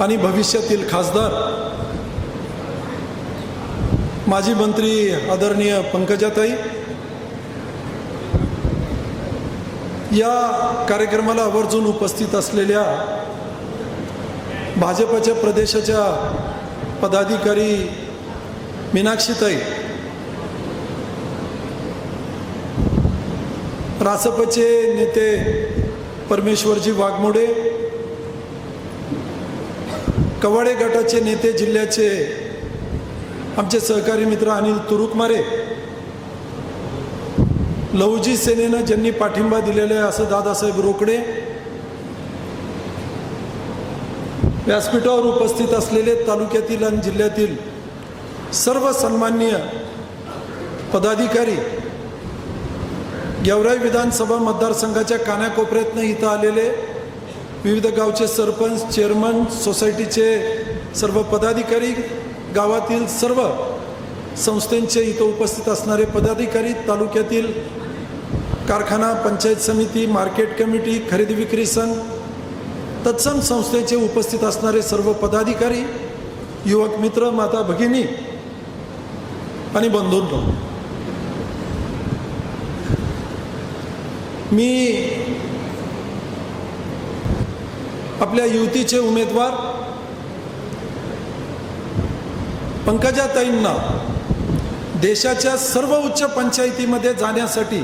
आणि भविष्यातील खासदार. माजी मंत्री आदरणीय पंकजाताई या कार्यक्रमाला आवर्जून उपस्थित असलेल्या भाजपच्या प्रदेशाच्या पदाधिकारी मीनाक्षीताई रासपचे नेते परमेश्वरजी वाघमोडे कवाडे गटाचे नेते जिल्ह्याचे आमचे सहकारी मित्र अनिल तुरुकमारे लवजी सेनेनं ज्यांनी पाठिंबा दिलेला आहे असं दादासाहेब रोकडे व्यासपीठावर उपस्थित असलेले तालुक्यातील आणि जिल्ह्यातील सर्व सन्माननीय पदाधिकारी गेवराई विधानसभा मतदारसंघाच्या कानाकोपऱ्यातनं इथं आलेले विविध गावचे सरपंच चेअरमन सोसायटीचे सर्व पदाधिकारी गावातील सर्व संस्थांचे इथं उपस्थित असणारे पदाधिकारी तालुक्यातील कारखाना पंचायत समिती मार्केट कमिटी खरेदी विक्री संघ तत्सम संस्थेचे उपस्थित असणारे सर्व पदाधिकारी युवक मित्र माता भगिनी आणि बंधूंनो. मी आपल्या युतीचे उमेदवार पंकजाताईंना देशाच्या सर्व उच्च पंचायतीमध्ये जाण्यासाठी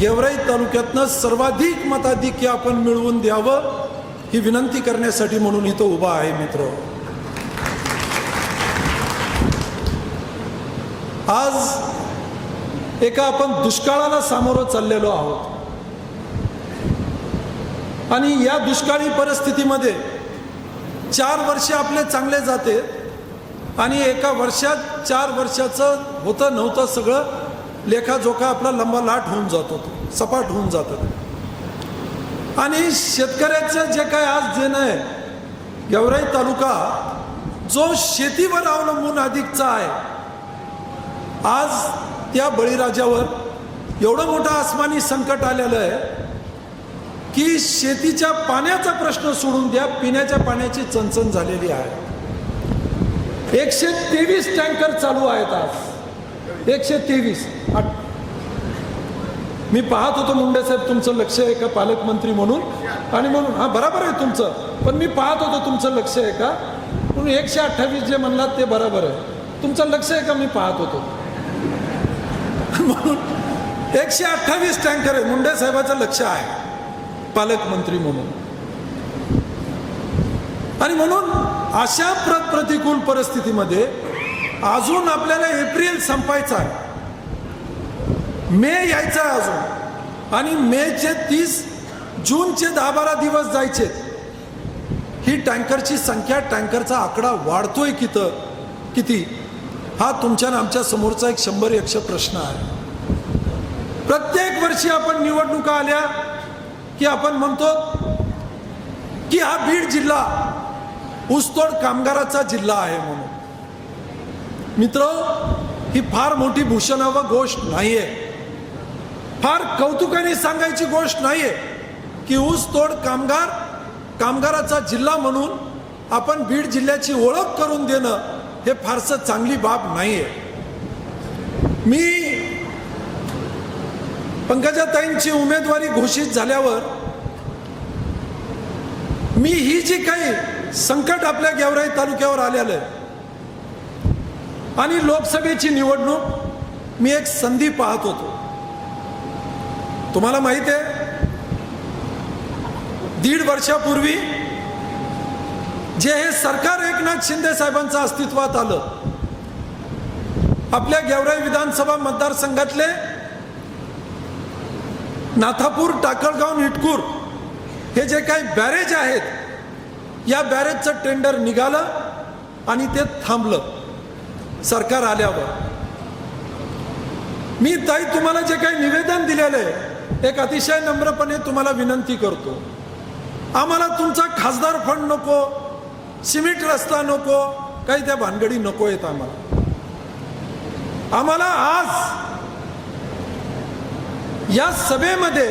गेवराई तालुक्यातनं सर्वाधिक मताधिक्य आपण मिळवून द्यावं ही विनंती करण्यासाठी म्हणून इथं उभा आहे मित्र. आज एका आपण दुष्काळाला सामोरं चाललेलो आहोत. आणि या दुष्काळी परिस्थितीमध्ये चार वर्ष आपले चांगले जाते आणि एका वर्षात चार वर्षाचं होतं नव्हतं सगळं लेखाजोखा आपला लंबा लाट होऊन जातो तो सपाट होऊन जातं आणि शेतकऱ्याचं जे काय आज देणं आहे गेवराई तालुका जो शेतीवर अवलंबून अधिकचा आहे आज त्या बळीराजावर एवढं मोठं आसमानी संकट आलेलं आहे की शेतीच्या पाण्याचा प्रश्न सोडून द्या पिण्याच्या पाण्याची चणचण झालेली आहे. एकशे तेवीस टँकर चालू आहेत आज. एकशे तेवीस. मी पाहत होतो मुंडे साहेब तुमचं लक्ष आहे का पालकमंत्री म्हणून? आणि म्हणून हा बरोबर आहे तुमचं. पण मी पाहत होतो तुमचं लक्ष आहे का? म्हणून एकशे अठ्ठावीस जे म्हणलात ते बरोबर आहे. तुमचं लक्ष आहे का? मी पाहत होतो. म्हणून एकशे अठ्ठावीस टँकर आहे. मुंडे साहेबाचं लक्ष आहे. पालकमंत्री म्हणून. आणि म्हणून अशा प्र प्रतिकूल परिस्थितीमध्ये अजून आपल्याला एप्रिल संपायचा आहे. मे यायचा आहे अजून. आणि मेचे तीस जूनचे दहा बारा दिवस जायचे. ही टँकरची संख्या टँकरचा आकडा वाढतोय कितं किती? हा तुमच्या आमच्या समोरचा एक शंभर एकशे प्रश्न आहे. प्रत्येक वर्षी आपण निवडणुका आल्या की आपण म्हणतो की हा बीड जिल्हा ऊसतोड कामगाराचा जिल्हा आहे म्हणून. मित्र ही फार मोठी भूषणावं गोष्ट नाहीये. फार कौतुकाने सांगायची गोष्ट नाहीये की ऊसतोड कामगार कामगाराचा जिल्हा म्हणून आपण बीड जिल्ह्याची ओळख करून देणं हे फारसं चांगली बाब नाहीये. मी पंकजाताईंची उमेदवारी घोषित झाल्यावर मी ही जी काही संकट आपल्या गेवराई तालुक्यावर आलेलं आहे आणि लोकसभेची निवडणूक मी एक संधी पाहत होतो. तुम्हाला माहीत आहे दीड वर्षापूर्वी जे हे सरकार एकनाथ शिंदे साहेबांचं अस्तित्वात आलं आपल्या गेवराई विधानसभा मतदारसंघातले नाथापूर टाकळगाव निटकूर हे जे काही बॅरेज आहेत या बॅरेजचं टेंडर निघालं आणि ते थांबलं सरकार आल्यावर. मी ताई तुम्हाला जे काही निवेदन दिलेलं आहे एक अतिशय नम्रपणे तुम्हाला विनंती करतो. आम्हाला तुमचा खासदार फंड नको सिमेंट रस्ता नको काही त्या भानगडी नको आहेत आम्हाला. आम्हाला आज या सभेमध्ये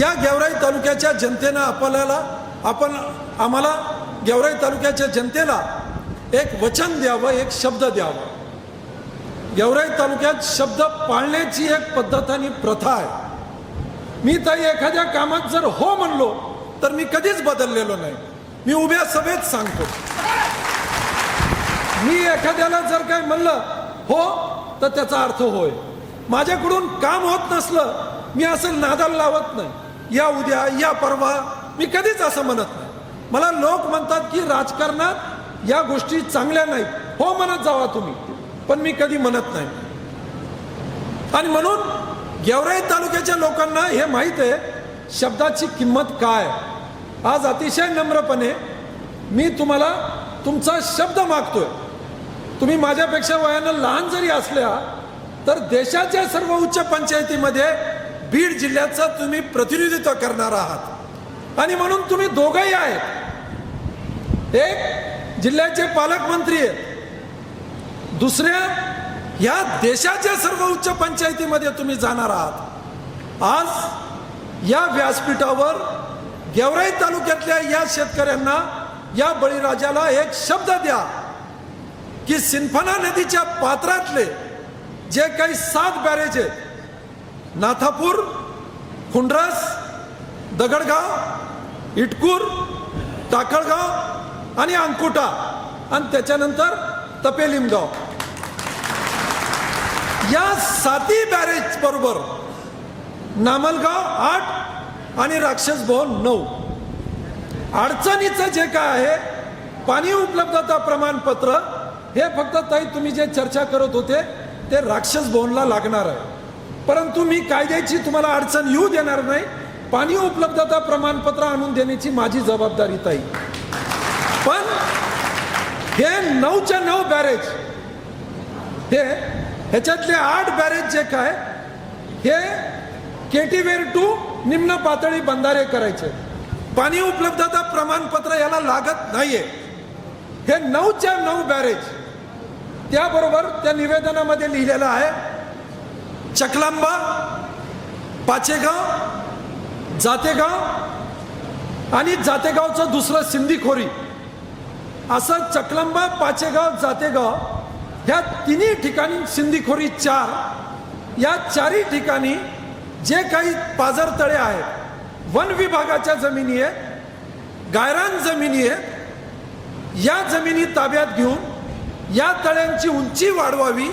या गेवराई तालुक्याच्या जनतेनं आपल्याला आपण आम्हाला गेवराई तालुक्याच्या जनतेला एक वचन द्यावं एक शब्द द्यावा. गेवराई तालुक्यात शब्द पाळण्याची एक पद्धत आणि प्रथा आहे. मी तर एखाद्या कामात जर हो म्हणलो तर मी कधीच बदललेलो नाही. मी उभ्या सभेत सांगतो. मी एखाद्याला जर काय म्हणलं हो तर त्याचा अर्थ होय. माझ्याकडून काम होत नसलं मी असं नादाला लावत नाही. या उद्या या परवा मी कधीच असं म्हणत नाही. मला लोक म्हणतात की राजकारणात या गोष्टी चांगल्या नाहीत. हो म्हणत जावा तुम्ही पण मी कधी म्हणत नाही. आणि म्हणून गेवराई तालुक्याच्या लोकांना हे माहीत आहे शब्दाची किंमत काय? आज अतिशय नम्रपणे मी तुम्हाला तुमचा शब्द मागतोय. तुम्ही माझ्यापेक्षा वयानं लहान जरी असल्या तर देशाच्या सर्व उच्च पंचायतीमध्ये बीड जिल्ह्याचं तुम्ही प्रतिनिधित्व करणार आहात. आणि म्हणून तुम्ही दोघंही आहेत. एक जिल्ह्याचे पालकमंत्री आहेत. दुसऱ्या या देशाच्या सर्व उच्च पंचायतीमध्ये तुम्ही जाणार आहात. आज या व्यासपीठावर गेवराई तालुक्यातल्या या शेतकऱ्यांना या बळीराजाला एक शब्द द्या की सिंफना नदीच्या पात्रातले जे काही सात बॅरेज आहेत नाथापूर खुंड्रस दगडगाव इटकूर टाकळगाव आणि अंकुटा आणि त्याच्यानंतर तपेलिमगाव. या साती बॅरेज बरोबर नामलगाव आठ आणि राक्षस भवन नऊ. अडचणीचं जे काय आहे पाणी उपलब्धता प्रमाणपत्र हे फक्त ताई तुम्ही जे चर्चा करत होते ते राक्षस भवनला लागणार आहे. परंतु मी कायद्याची तुम्हाला अडचण येऊ देणार नाही. पाणी उपलब्धता प्रमाणपत्र आणून देण्याची माझी जबाबदारी ताई. पण हे नऊच्या नऊ बॅरेज हे ह्याच्यातले आठ बॅरेज जे काय हे केटीवेर टू निम्न पातळी बंधारे करायचे. पाणी उपलब्धता प्रमाणपत्र याला लागत नाहीये. हे नऊच्या नऊ बॅरेज त्याबरोबर त्या निवेदनामध्ये लिहिलेलं आहे चकलांबा पाचेगाव जातेगाव आणि जातेगावचं दुसरं सिंधीखोरी असं चकलंबा पाचेगाव जातेगाव ह्या तिन्ही ठिकाणी सिंधीखोरी चार. या चारही ठिकाणी जे काही पाजरतळे आहेत वन विभागाच्या जमिनी आहेत गायरान जमिनी आहेत या जमिनी ताब्यात घेऊन या तळ्यांची उंची वाढवावी.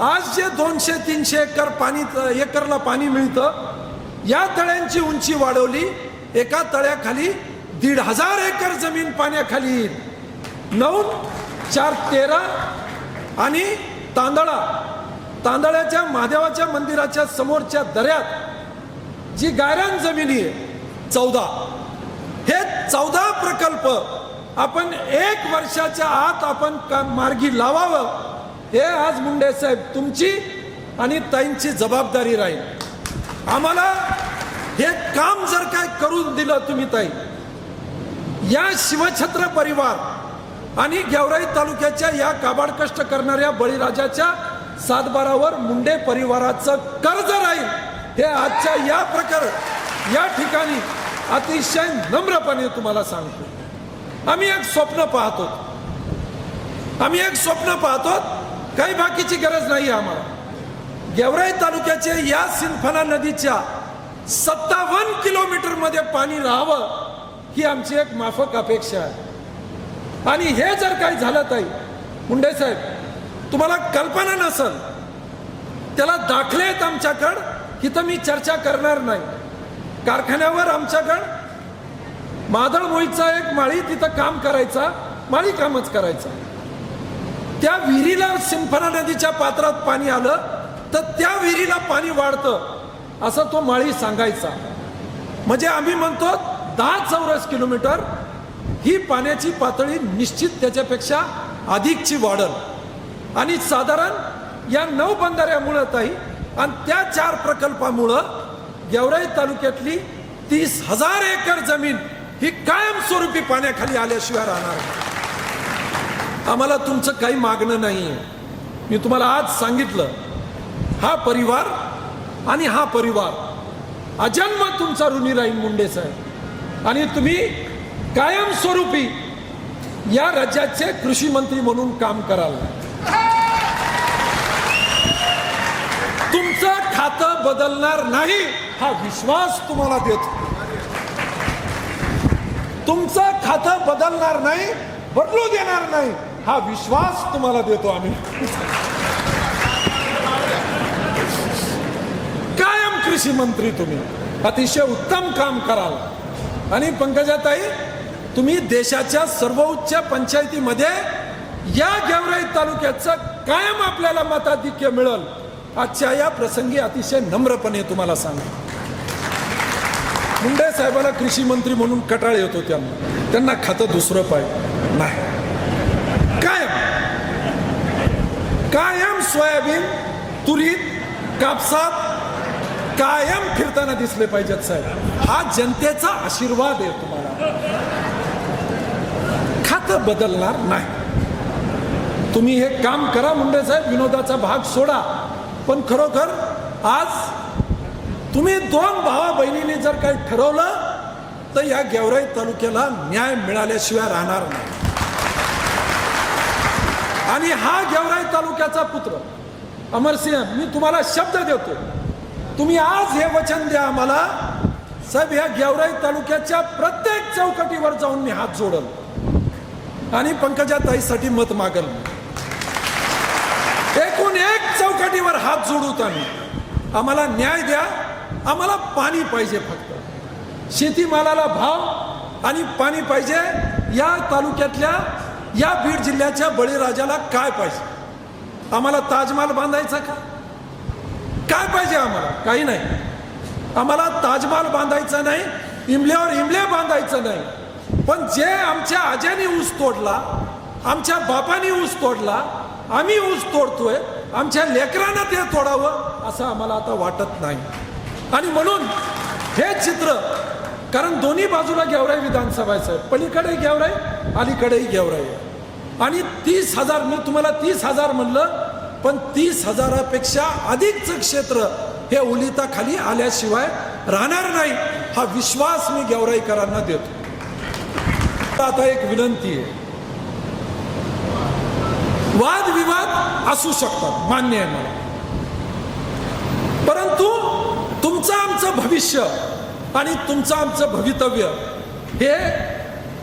आज जे दोनशे तीनशे एकर पाणी एकरला पाणी मिळतं या तळ्यांची उंची वाढवली. एका तळ्याखाली दीड हजार एकर जमीन पाण्याखाली येईल. नऊ चार तेरा आणि तांदळा. तांदळाच्या महादेवाच्या मंदिराच्या समोरच्या दऱ्यात जी गायरान जमिनी आहे चौदा. हे चौदा प्रकल्प आपण एक वर्षाच्या आत आपण का मार्गी लावावं हे आज मुंडे साहेब तुमची आणि ताईंची जबाबदारी राहील. आम्हाला हे काम जर काय करून दिलं तुम्ही ताई या शिवछत्र परिवार आणि गेवराई तालुक्याच्या या काबाड कष्ट करणाऱ्या बळीराजाच्या सातबारावर मुंडे परिवाराचं कर्ज राहील हे आजच्या या प्रकार या ठिकाणी अतिशय नम्रपणे तुम्हाला सांगतो. आम्ही एक स्वप्न पाहतो. आम्ही एक स्वप्न पाहतो. काही बाकीची गरज नाही आम्हाला. गेवराई तालुक्याचे या सिंफना नदीच्या सत्तावन्न किलोमीटरमध्ये पाणी राहावं ही आमची एक माफक अपेक्षा आहे. आणि हे जर काही झालं ताई मुंडे साहेब तुम्हाला कल्पना नसल त्याला दाखले आहेत आमच्याकडं इथं मी चर्चा करणार नाही. कारखान्यावर आमच्याकडं मादळ मोळीचा एक माळी तिथं काम करायचा माळी कामच करायचा. त्या विहिरीला सिंफना नदीच्या पात्रात पाणी आलं तर त्या विहिरीला पाणी वाढतं असं तो माळी सांगायचा. म्हणजे आम्ही म्हणतो दहा चौरस किलोमीटर ही पाण्याची पातळी निश्चित त्याच्यापेक्षा अधिकची वाढल. आणि साधारण या नऊ बंधाऱ्यामुळं ताई आणि त्या चार प्रकल्पामुळं गेवराई तालुक्यातली तीस हजार एकर जमीन ही कायमस्वरूपी पाण्याखाली आल्याशिवाय राहणार आम्हाला तुमचं काही मागणं नाही. आहे मी तुम्हाला आज सांगितलं हा परिवार आणि हा परिवार अजन्म तुमचा ऋणी राहील मुंडे साहेब. आणि तुम्ही कायमस्वरूपी या राज्याचे कृषी मंत्री म्हणून काम कराल. तुमचं खातं बदलणार नाही हा विश्वास तुम्हाला देतो. तुमचं खातं बदलणार नाही बदलू देणार नाही हा विश्वास तुम्हाला देतो आम्ही. कायम कृषी मंत्री तुम्ही. अतिशय उत्तम काम कराल. आणि पंकजाताई तुम्ही देशाच्या सर्वोच्च पंचायतीमध्ये या गेवराई तालुक्याचं कायम आपल्याला मताधिक्य मिळेल. आजच्या या प्रसंगी अतिशय नम्रपणे तुम्हाला सांगतो. मुंडे साहेबाला कृषी मंत्री म्हणून कटाळ येतो त्यांना त्यांना खातं दुसरं पाहिजे नाही. कायम. कायम सोयाबीन तुरीत कापसात कायम फिरताना दिसले पाहिजेत साहेब. हा जनतेचा आशीर्वाद आहे तुम्हाला. खातं बदलणार नाही. तुम्ही हे काम करा मुंडे साहेब विनोदाचा भाग सोडा. पण खरोखर आज तुम्ही दोन भावा बहिणीने जर काही ठरवलं तर या गेवराई तालुक्याला न्याय मिळाल्याशिवाय राहणार नाही. आणि हा गेवराई तालुक्याचा पुत्र अमरसिंह मी तुम्हाला शब्द देतो. तुम्ही आज हे वचन द्या आम्हाला. साहेब या गेवराई तालुक्याच्या प्रत्येक चौकटीवर जाऊन मी हात जोडल. आणि पंकजा ताईसाठी मत मागल. एकूण एक चौकटीवर हात जोडूत आम्ही. आम्हाला न्याय द्या. आम्हाला पाणी पाहिजे फक्त. शेतीमालाला भाव आणि पाणी पाहिजे. या तालुक्यातल्या या बीड जिल्ह्याच्या बळीराजाला काय पाहिजे? आम्हाला ताजमहाल बांधायचा का? काय पाहिजे आम्हाला? काही नाही. आम्हाला ताजमहाल बांधायचा नाही इमल्यावर इमले बांधायचं नाही. पण जे आमच्या आज्याने ऊस तोडला आमच्या बापाने ऊस तोडला आम्ही ऊस तोडतोय आमच्या लेकरांना ते तोडावं असं आम्हाला आता वाटत नाही. आणि म्हणून हे चित्र कारण दोन्ही बाजूला गेवराई विधानसभाचं आहे पलीकडे गेवराई अलीकडेही गेवराई आणि तीस हजार मी तुम्हाला तीस हजार म्हणलं पण तीस हजारापेक्षा अधिकचं क्षेत्र हे ओलिताखाली आल्याशिवाय राहणार नाही हा विश्वास मी गेवराईकरांना देतो. आता एक विनंती आहे. वादविवाद असू शकतात मान्य आहे मला. परंतु तुमचं आमचं भविष्य आणि तुमचं आमचं भवितव्य हे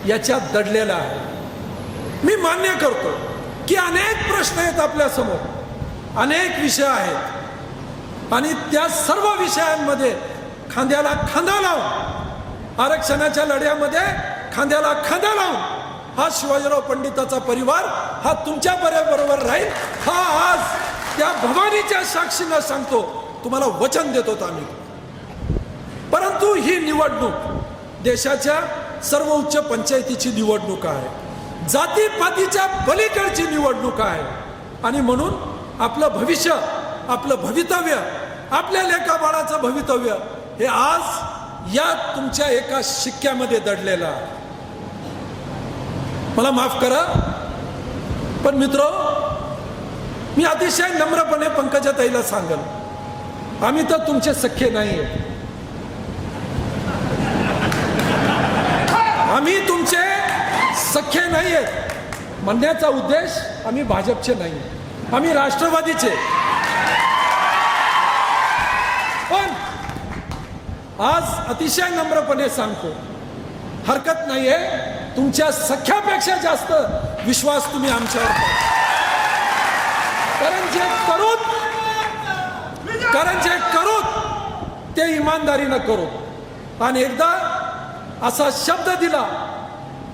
याच्यात दडलेलं आहे. मी मान्य करतो की अनेक प्रश्न आहेत आपल्यासमोर अनेक विषय आहेत. आणि त्या सर्व विषयांमध्ये खांद्याला खांदा लावून आरक्षणाच्या लढ्यामध्ये खांद्याला खांदा लावून हा शिवाजीराव पंडिताचा परिवार हा तुमच्या बरोबर राहील हा आज त्या भवानीच्या साक्षीनं सांगतो. तुम्हाला वचन देतो आम्ही. परंतु ही निवडणूक देशाच्या सर्वोच्च पंचायतीची निवडणूक आहे. जातीपातीच्या पलीकडची निवडणूक आहे. आणि म्हणून आपलं भविष्य आपलं भवितव्य आपल्या लेखा बाळाचं भवितव्य हे आज या तुमच्या एका शिक्क्यामध्ये दडलेलं आहे. मला माफ करा पण मित्र मी अतिशय नम्रपणे पंकजा ताईला सांगल. आम्ही तर तुमचे सख्खे नाही आम्ही तुमचे सख्खे नाही आहेत म्हणण्याचा उद्देश आम्ही भाजपचे नाही आम्ही राष्ट्रवादीचे. पण आज अतिशय नम्रपणे सांगतो हरकत नाहीये. तुमच्या सख्यापेक्षा जास्त विश्वास तुम्ही आमच्यावर कारण जे तरुण कारण जे करू ते इमानदारीनं करू आणि एकदा असा शब्द दिला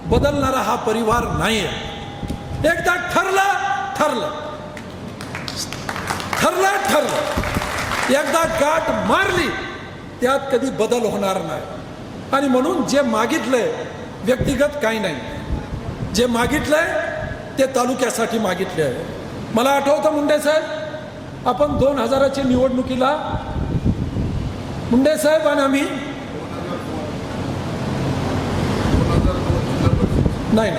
बदलणारा हा परिवार नाहीये. एकदा ठरलं ठरलं. ठरलं ठरलं. एकदा गाठ मारली त्यात कधी बदल होणार नाही. आणि म्हणून जे मागितलंय व्यक्तिगत काही नाही. जे मागितलंय ते तालुक्यासाठी मागितले आहे मला आठवतं मुंडे साहेब आपण दोन हजाराच्या निवडणुकीला मुंडे साहेब आणि आम्ही नाही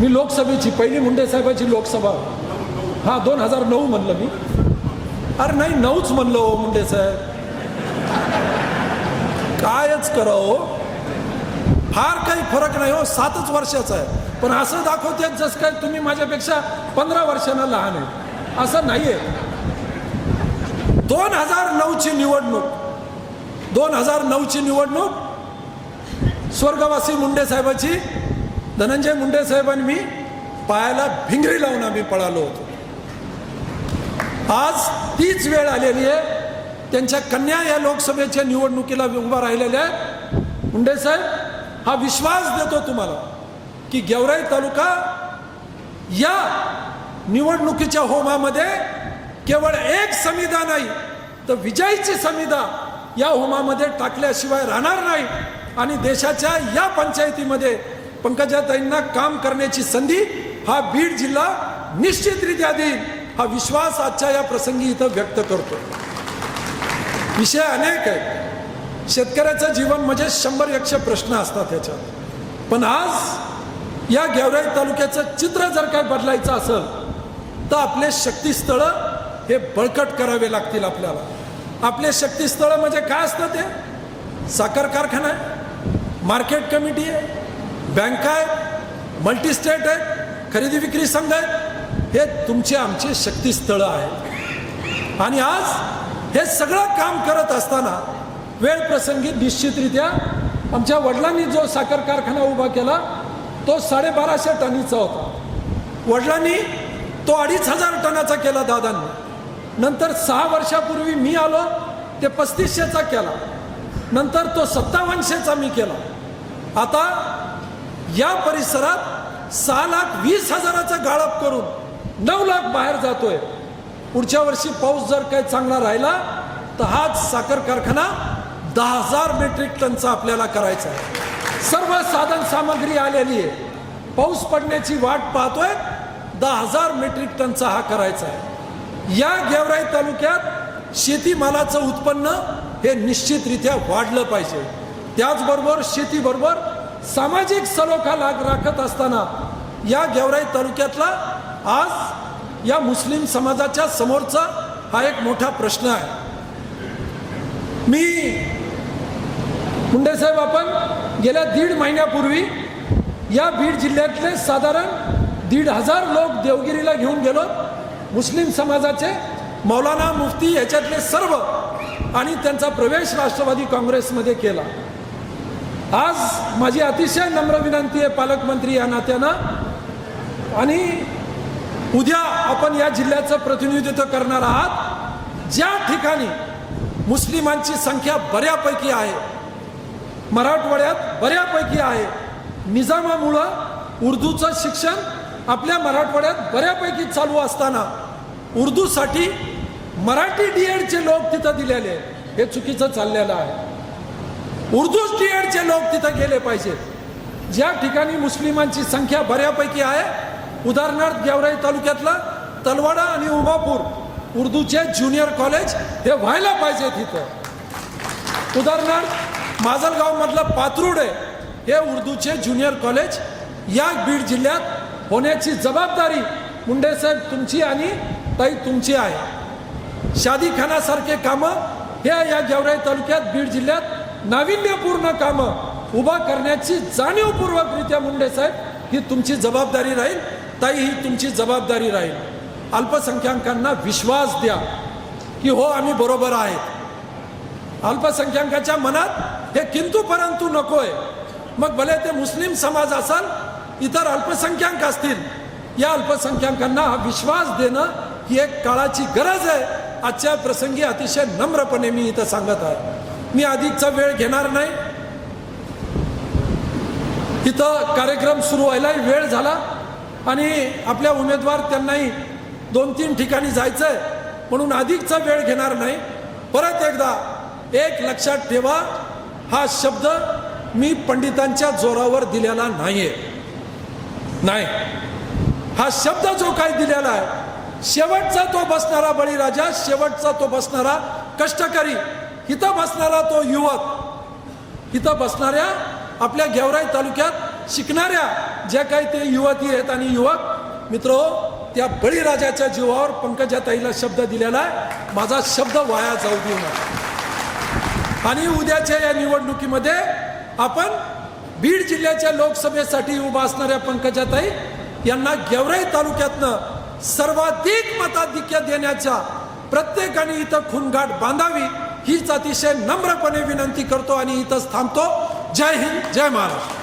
मी लोकसभेची पहिली मुंडे साहेबाची लोकसभा. हा दोन हजार नऊ म्हणलं मी. अरे नाही नऊच म्हणलं हो मुंडे साहेब. कायच करावं हो. फार काही फरक नाही हो सातच वर्षाचा आहे. पण असं दाखवते जसं काय तुम्ही माझ्यापेक्षा पंधरा वर्षांना लहान आहे. असं नाही आहे दोन हजार नऊची निवडणूक. दोन हजार नऊची निवडणूक. स्वर्गवासी मुंडे साहेबाची धनंजय मुंडे साहेबांनी मी पायाला भिंगरी लावून आम्ही पळालो होतो. आज तीच वेळ आलेली आहे. त्यांच्या कन्या या लोकसभेच्या निवडणुकीला उभा राहिलेल्या आहेत. मुंडे साहेब हा विश्वास देतो तुम्हाला की गेवराई तालुका या निवडणुकीच्या होमामध्ये केवळ एक समिधा नाही तर विजयीची समिधा या होमामध्ये टाकल्याशिवाय राहणार नाही. आणि देशाच्या या पंचायतीमध्ये पंकजाताईंना काम करण्याची संधी हा बीड जिल्हा निश्चितरित्या देईल हा विश्वास आजच्या या प्रसंगी इथं व्यक्त करतो. विषय अनेक आहेत. शेतकऱ्याचं जीवन म्हणजे शंभर एकशे प्रश्न असतात त्याच्यात पण आज या गेवराई तालुक्याचं चित्र जर काय बदलायचं असेल तर आपले शक्तीस्थळं हे बळकट करावे लागतील आपल्याला. आपले शक्तीस्थळं म्हणजे काय असतं ते? साखर कारखाना आहे मार्केट कमिटी आहे बँका आहे मल्टीस्टेट आहे खरेदी विक्री संघ आहेत. हे तुमचे आमचे शक्तीस्थळं आहेत. आणि आज हे सगळं काम करत असताना वेळ प्रसंगी निश्चितरित्या आमच्या वडिलांनी जो साखर कारखाना उभा केला तो साडेबाराशे टनीचा होता. वडिलांनी तो अडीच हजार टनाचा केला दादांनी. नंतर सहा वर्षापूर्वी मी आलो ते पस्तीसशेचा केला. नंतर तो सत्तावन्नशेचा मी केला. आता या परिसरात सहा लाख वीस हजाराचा गाळप करून नऊ लाख बाहेर जातोय. पुढच्या वर्षी पाऊस जर काही चांगला राहिला तर हाच साखर कारखाना दहा हजार मेट्रिक टनचा आपल्याला करायचा आहे. सर्व साधन सामग्री आलेली आहे. पाऊस पडण्याची वाट पाहतोय दहा हजार मेट्रिक टनचा हा करायचा आहे. या गेवराई तालुक्यात शेतीमालाचं उत्पन्न हे निश्चितरित्या वाढलं पाहिजे. त्याचबरोबर शेतीबरोबर सामाजिक सलोखा लाग राखत असताना या गेवराई तालुक्यातला आज या मुस्लिम समाजाच्या समोरचा हा एक मोठा प्रश्न आहे. मी मुंडेसाहेब आपण गेल्या दीड महिन्यापूर्वी या बीड जिल्ह्यातले साधारण दीड हजार लोक देवगिरीला घेऊन गेलो. मुस्लिम समाजाचे मौलाना मुफ्ती याच्यातले सर्व आणि त्यांचा प्रवेश राष्ट्रवादी काँग्रेसमध्ये केला. आज माझी अतिशय नम्र विनंती आहे पालकमंत्री या नात्यानं. आणि उद्या आपण या जिल्ह्याचं प्रतिनिधित्व करणार आहात. ज्या ठिकाणी मुस्लिमांची संख्या बऱ्यापैकी आहे मराठवाड्यात बऱ्यापैकी आहे निजामामुळं उर्दूचं शिक्षण आपल्या मराठवाड्यात बऱ्यापैकी चालू असताना उर्दूसाठी मराठी डी एडचे लोक तिथं दिलेले आहेत. हे चुकीचं चाललेलं आहे. उर्दू डी एडचे लोक तिथं गेले पाहिजेत ज्या ठिकाणी मुस्लिमांची संख्या बऱ्यापैकी आहे उदाहरणार्थ गेवराई तालुक्यातला तलवाडा आणि उमापूर उर्दूचे ज्युनियर कॉलेज हे व्हायला पाहिजे तिथं. उदाहरणार्थ माजलगावमधलं पात्रुड आहे हे उर्दूचे ज्युनियर कॉलेज या बीड जिल्ह्यात होण्याची जबाबदारी मुंडेसाहेब तुमची आणि ताई तुमची आहे. शादीखानासारखे कामं हे या गेवराई तालुक्यात बीड जिल्ह्यात नाविन्यपूर्ण कामं उभा करण्याची जाणीवपूर्वकरित्या मुंडे साहेब ही तुमची जबाबदारी राहील ताई ही तुमची जबाबदारी राहील. अल्पसंख्याकांना विश्वास द्या की हो आम्ही बरोबर आहेत. अल्पसंख्याकाच्या मनात हे किंतू परंतु नकोय. मग भले ते मुस्लिम समाज असाल इतर अल्पसंख्याक असतील. या अल्पसंख्याकांना हा विश्वास देणं ही एक काळाची गरज आहे. आजच्या प्रसंगी अतिशय नम्रपणे मी इथं सांगत आहे. मी अधिकचा वेळ घेणार नाही. इथं कार्यक्रम सुरू व्हायलाही वेळ झाला आणि आपल्या उमेदवार त्यांनाही दोन तीन ठिकाणी जायचं आहे म्हणून अधिकचा वेळ घेणार नाही. परत एकदा एक लक्षात ठेवा हा शब्द मी पंडितांच्या जोरावर दिलेला नाहीये. नाही. हा शब्द जो काय दिलेला आहे शेवटचा तो बसणारा बळीराजा शेवटचा तो बसणारा कष्टकरी इथं बसणारा तो युवक इथं बसणाऱ्या आपल्या गेवराई तालुक्यात शिकणाऱ्या ज्या काही ते युवती आहेत आणि युवक मित्र त्या बळीराजाच्या जीवावर पंकजाताईला शब्द दिलेला आहे. माझा शब्द वाया जाऊ देऊ नका. आणि उद्याच्या या निवडणुकीमध्ये आपण बीड जिल्ह्याच्या लोकसभेसाठी उभा असणाऱ्या पंकजाताई यांना गेवराई तालुक्यातनं सर्वाधिक मताधिक्य देण्याच्या प्रत्येकाने इथं खूनगाठ बांधावी हीच अतिशय नम्रपणे विनंती करतो आणि इथंच थांबतो. जय हिंद जय महाराष्ट्र.